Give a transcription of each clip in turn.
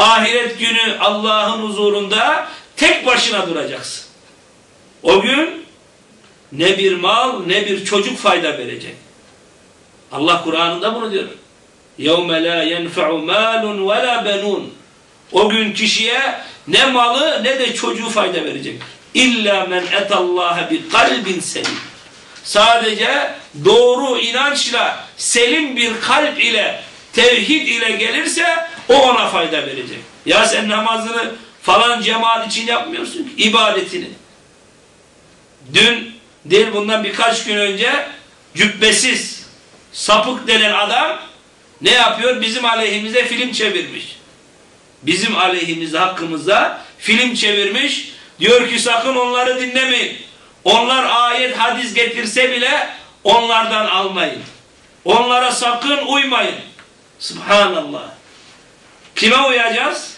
Ahiret günü Allah'ın huzurunda tek başına duracaksın. O gün ne bir mal ne bir çocuk fayda verecek. Allah Kur'an'ında bunu diyor. يَوْمَ لَا يَنْفَعُ مَالٌ وَلَا بَنُونَ O gün kişiye ne malı ne de çocuğu fayda verecek. İlla men etallaha bi kalbin selim. Sadece doğru inançla, selim bir kalp ile, tevhid ile gelirse o ona fayda verecek. Ya sen namazını falan cemaat için yapmıyorsun ki, ibadetini. Dün değil bundan birkaç gün önce cübbesiz, sapık denen adam ne yapıyor? Bizim aleyhimize film çevirmiş. Bizim aleyhimizde hakkımızda film çevirmiş. Diyor ki sakın onları dinlemeyin. Onlar ayet hadis getirse bile onlardan almayın. Onlara sakın uymayın. Subhanallah. Kime uyacağız?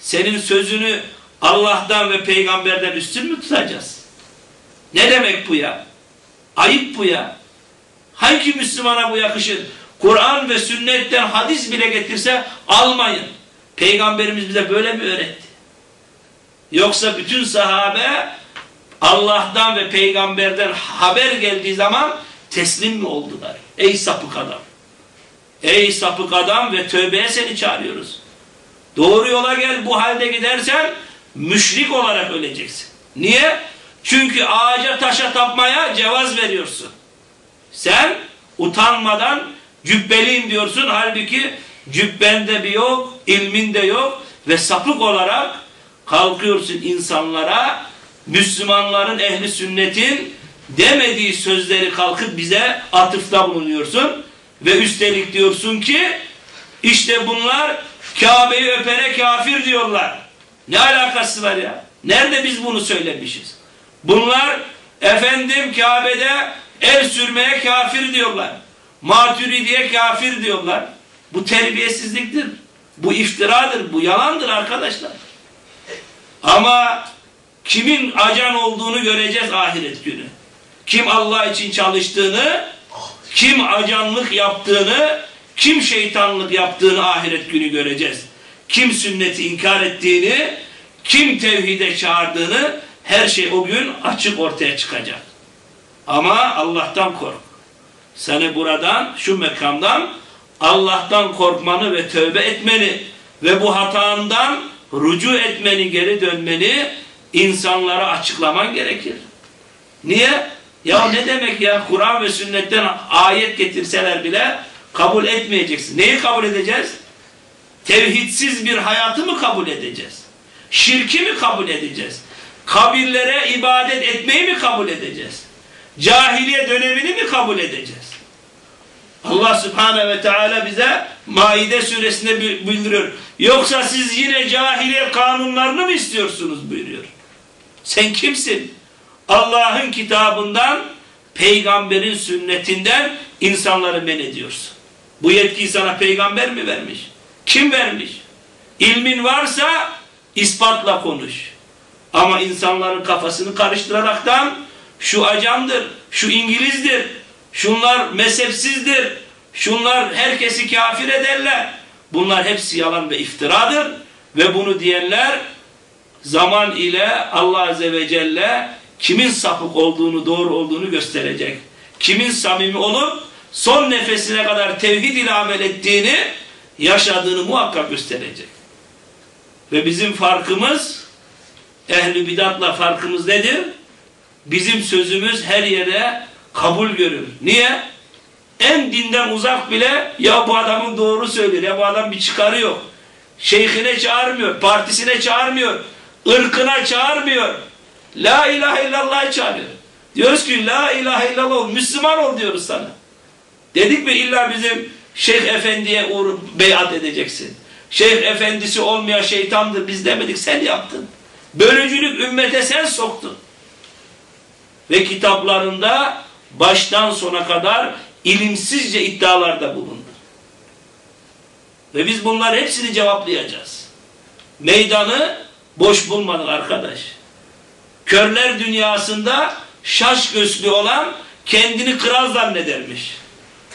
Senin sözünü Allah'tan ve peygamberden üstün mü tutacağız? Ne demek bu ya? Ayıp bu ya. Hangi Müslümana bu yakışır? Kur'an ve sünnetten hadis bile getirse almayın. Peygamberimiz bize böyle mi öğretti? Yoksa bütün sahabe Allah'tan ve peygamberden haber geldiği zaman teslim mi oldular? Ey sapık adam! Ey sapık adam ve tövbeye seni çağırıyoruz. Doğru yola gel bu halde gidersen müşrik olarak öleceksin. Niye? Çünkü ağaca taşa tapmaya cevaz veriyorsun. Sen utanmadan cübbeliyim diyorsun. Halbuki cübbende bir yok, ilminde yok ve sapık olarak kalkıyorsun insanlara Müslümanların ehli sünnetin demediği sözleri kalkıp bize atıfta bulunuyorsun ve üstelik diyorsun ki işte bunlar Kabe'yi öpene kafir diyorlar. Ne alakası var ya? Nerede biz bunu söylemişiz? Bunlar efendim Kabe'de el sürmeye kafir diyorlar. Maturidiye kafir diyorlar. Bu terbiyesizliktir. Bu iftiradır. Bu yalandır arkadaşlar. Ama kimin acan olduğunu göreceğiz ahiret günü. Kim Allah için çalıştığını, kim acanlık yaptığını, kim şeytanlık yaptığını ahiret günü göreceğiz. Kim sünneti inkar ettiğini, kim tevhide çağırdığını her şey o gün açık ortaya çıkacak. Ama Allah'tan kork. Seni buradan, şu mekamdan Allah'tan korkmanı ve tövbe etmeni ve bu hatandan rucu etmeni, geri dönmeni insanlara açıklaman gerekir. Niye? Ya ne demek ya? Kur'an ve sünnetten ayet getirseler bile kabul etmeyeceksin. Neyi kabul edeceğiz? Tevhidsiz bir hayatı mı kabul edeceğiz? Şirki mi kabul edeceğiz? Kabirlere ibadet etmeyi mi kabul edeceğiz? Cahiliye dönemini mi kabul edeceğiz? Allah Subhanahu ve Teala bize Maide suresinde bildiriyor. Yoksa siz yine cahiliye kanunlarını mı istiyorsunuz buyuruyor. Sen kimsin? Allah'ın kitabından, peygamberin sünnetinden insanları men ediyorsun. Bu yetkiyi sana peygamber mi vermiş? Kim vermiş? İlmin varsa ispatla konuş. Ama insanların kafasını karıştıraraktan şu acandır, şu İngilizdir, şunlar mezhepsizdir, şunlar herkesi kafir ederler. Bunlar hepsi yalan ve iftiradır ve bunu diyenler zaman ile Allah Azze ve Celle kimin sapık olduğunu, doğru olduğunu gösterecek. Kimin samimi olup son nefesine kadar tevhid ile amel ettiğini, yaşadığını muhakkak gösterecek. Ve bizim farkımız, ehli bidatla farkımız nedir? Bizim sözümüz her yere kabul görür. Niye? En dinden uzak bile ya bu adamın doğru söylüyor, ya bu adam bir çıkarı yok. Şeyhine çağırmıyor, partisine çağırmıyor, ırkına çağırmıyor. La ilahe illallah çağırıyor. Diyoruz ki la ilahe illallah Müslüman ol diyoruz sana. Dedik mi illa bizim şeyh efendiye uğur beyat edeceksin. Şeyh efendisi olmayan şeytandır biz demedik sen yaptın. Bölücülük ümmete sen soktun. Ve kitaplarında baştan sona kadar ilimsizce iddialarda bulundu. Ve biz bunlar hepsini cevaplayacağız. Meydanı boş bulmadık arkadaş. Körler dünyasında şaş gözlü olan kendini kral zannedermiş.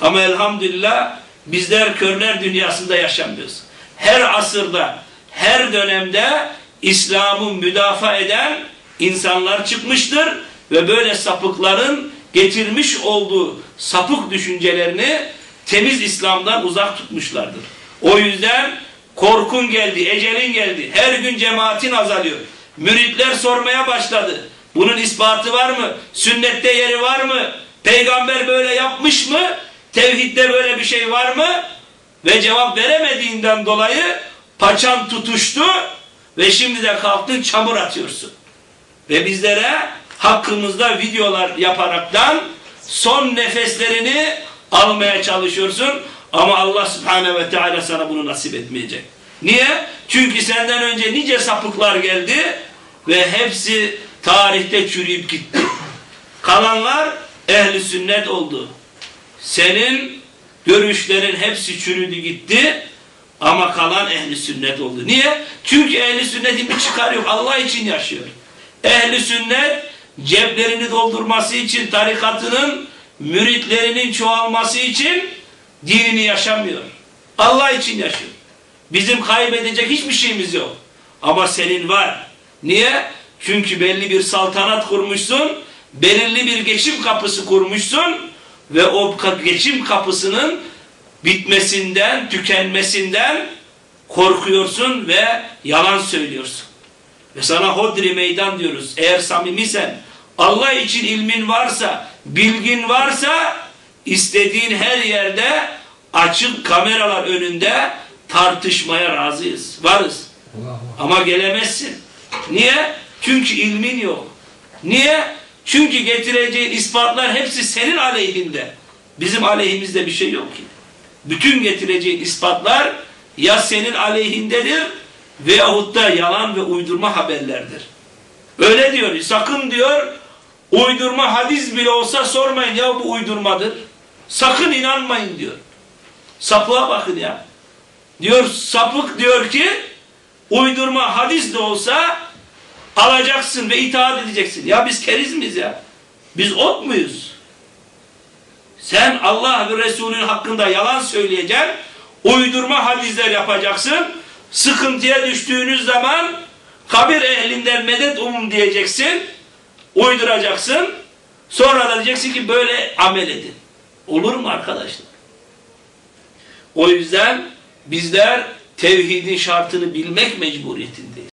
Ama elhamdülillah bizler körler dünyasında yaşamıyoruz. Her asırda, her dönemde İslam'ı müdafaa eden insanlar çıkmıştır ve böyle sapıkların getirmiş olduğu sapık düşüncelerini temiz İslam'dan uzak tutmuşlardır. O yüzden korkun geldi, ecelin geldi. Her gün cemaatin azalıyor. Müritler sormaya başladı. Bunun ispatı var mı? Sünnette yeri var mı? Peygamber böyle yapmış mı? Tevhidde böyle bir şey var mı? Ve cevap veremediğinden dolayı paçan tutuştu ve şimdi de kalktın çamur atıyorsun. Ve bizlere hakkımızda videolar yaparaktan son nefeslerini almaya çalışıyorsun. Ama Allah subhanehu ve teala sana bunu nasip etmeyecek. Niye? Çünkü senden önce nice sapıklar geldi ve hepsi tarihte çürüyüp gitti. Kalanlar ehli sünnet oldu. Senin görüşlerin hepsi çürüdü gitti ama kalan ehli sünnet oldu. Niye? Çünkü ehli sünnetin bir çıkarı yok. Allah için yaşıyor. Ehli sünnet ceplerini doldurması için tarikatının müritlerinin çoğalması için dinini yaşamıyor. Allah için yaşıyor. Bizim kaybedecek hiçbir şeyimiz yok. Ama senin var. Niye? Çünkü belli bir saltanat kurmuşsun, belirli bir geçim kapısı kurmuşsun ve o geçim kapısının bitmesinden, tükenmesinden korkuyorsun ve yalan söylüyorsun. Ve sana hodri meydan diyoruz. Eğer samimisen, Allah için ilmin varsa, bilgin varsa istediğin her yerde açık kameralar önünde tartışmaya razıyız. Varız. Ama gelemezsin. Niye? Çünkü ilmin yok. Niye? Çünkü getireceğin ispatlar hepsi senin aleyhinde. Bizim aleyhimizde bir şey yok ki. Bütün getireceğin ispatlar ya senin aleyhindedir veyahut da yalan ve uydurma haberlerdir. Öyle diyor. Sakın diyor uydurma hadis bile olsa sormayın ya bu uydurmadır. Sakın inanmayın diyor. Sapığa bakın ya. Diyor sapık diyor ki uydurma hadis de olsa alacaksın ve itaat edeceksin. Ya biz keriz miyiz ya? Biz ot muyuz? Sen Allah ve Resulünün hakkında yalan söyleyeceksin, uydurma hadisler yapacaksın, sıkıntıya düştüğünüz zaman kabir ehlinden medet umum diyeceksin, uyduracaksın, sonra da diyeceksin ki böyle amel edin. Olur mu arkadaşlar? O yüzden bizler tevhidin şartını bilmek mecburiyetindeyiz.